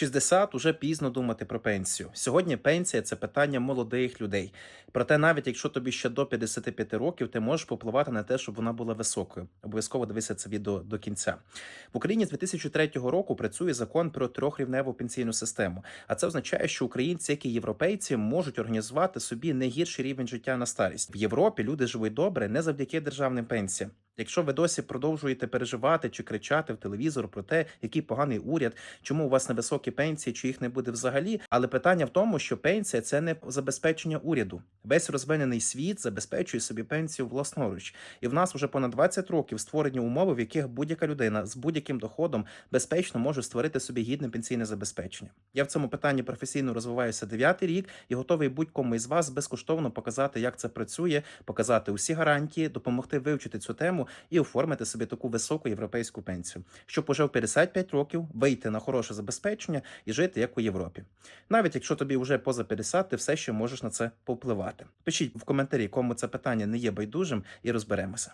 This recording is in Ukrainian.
60 уже пізно думати про пенсію. Сьогодні пенсія це питання молодих людей. Проте, навіть якщо тобі ще до 55 років, ти можеш попливати на те, щоб вона була високою. Обов'язково дивися це відео до кінця. В Україні з 2003 року працює закон про трьохрівневу пенсійну систему. А це означає, що українці, як і європейці, можуть організувати собі не гірший рівень життя на старість. В Європі люди живуть добре не завдяки державним пенсіям. Якщо ви досі продовжуєте переживати чи кричати в телевізор про те, який поганий уряд, чому у вас невисокі пенсії, чи їх не буде взагалі. Але питання в тому, що пенсія це не забезпечення уряду. Весь розвинений світ забезпечує собі пенсію власноруч, і в нас вже понад 20 років створені умови, в яких будь-яка людина з будь-яким доходом безпечно може створити собі гідне пенсійне забезпечення. Я в цьому питанні професійно розвиваюся дев'ятий рік і готовий будь-кому із вас безкоштовно показати, як це працює, показати усі гарантії, допомогти вивчити цю тему і оформити собі таку високу європейську пенсію, щоб уже в 55 років вийти на хороше забезпечення і жити як у Європі. Навіть якщо тобі вже поза 50, ти все ще можеш на це повпливати. Пишіть в коментарі, кому це питання не є байдужим, і розберемося.